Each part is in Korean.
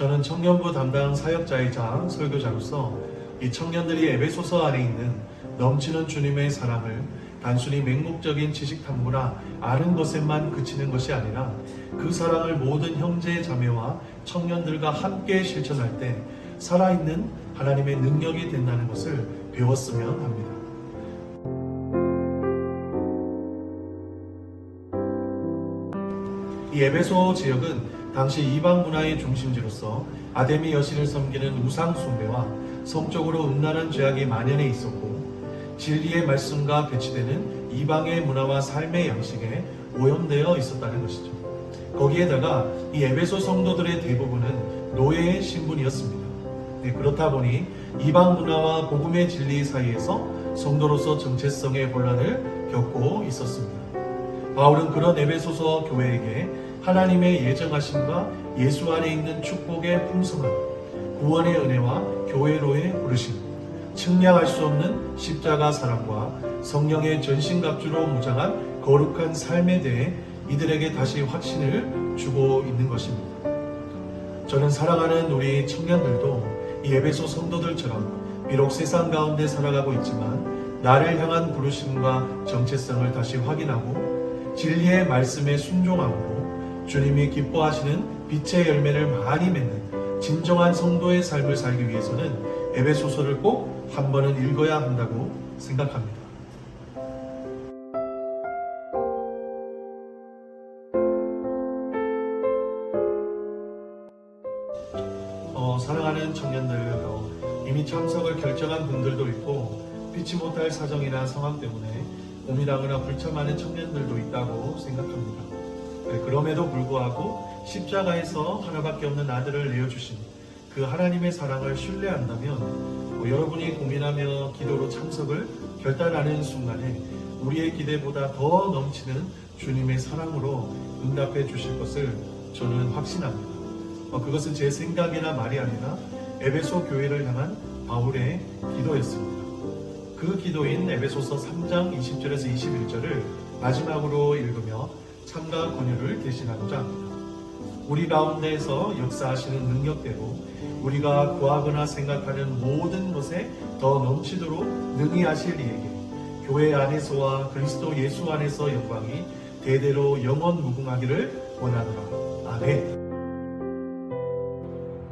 저는 청년부 담당 사역자이자 설교자로서 이 청년들이 에베소서 안에 있는 넘치는 주님의 사랑을 단순히 맹목적인 지식 탐구나 아는 것에만 그치는 것이 아니라 그 사랑을 모든 형제 자매와 청년들과 함께 실천할 때 살아있는 하나님의 능력이 된다는 것을 배웠으면 합니다. 이 에베소 지역은 당시 이방 문화의 중심지로서 아데미 여신을 섬기는 우상 숭배와 성적으로 음란한 죄악이 만연해 있었고 진리의 말씀과 배치되는 이방의 문화와 삶의 양식에 오염되어 있었다는 것이죠. 거기에다가 이 에베소 성도들의 대부분은 노예의 신분이었습니다. 네, 그렇다 보니 이방 문화와 복음의 진리 사이에서 성도로서 정체성의 혼란을 겪고 있었습니다. 바울은 그런 에베소서 교회에게 하나님의 예정하심과 예수 안에 있는 축복의 풍성함, 구원의 은혜와 교회로의 부르심, 측량할 수 없는 십자가 사랑과 성령의 전신갑주로 무장한 거룩한 삶에 대해 이들에게 다시 확신을 주고 있는 것입니다. 저는 사랑하는 우리 청년들도 이 에베소 성도들처럼 비록 세상 가운데 살아가고 있지만 나를 향한 부르심과 정체성을 다시 확인하고 진리의 말씀에 순종함으로 주님이 기뻐하시는 빛의 열매를 많이 맺는 진정한 성도의 삶을 살기 위해서는 에베소서를 꼭 한 번은 읽어야 한다고 생각합니다. 어, 참석을 결정한 분들도 있고 피치 못할 사정이나 상황 때문에 고민하거나 불참하는 청년들도 있다고 생각합니다. 네, 그럼에도 불구하고 십자가에서 하나밖에 없는 아들을 내어주신 그 하나님의 사랑을 신뢰한다면 어, 여러분이 고민하며 기도로 참석을 결단하는 순간에 우리의 기대보다 더 넘치는 주님의 사랑으로 응답해 주실 것을 저는 확신합니다. 어, 그것은 제 생각이나 말이 아니라 에베소 교회를 향한 바울의 기도였습니다. 그 기도인 에베소서 3장 20절에서 21절을 마지막으로 읽으며 참가 권유를 대신하고자 합니다. 우리 가운데에서 역사하시는 능력대로 우리가 구하거나 생각하는 모든 것에 더 넘치도록 능히 하실 이에게 교회 안에서와 그리스도 예수 안에서 영광이 대대로 영원 무궁하기를 원하노라. 아멘.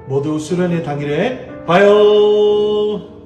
모두 수련의 당일에 봐요.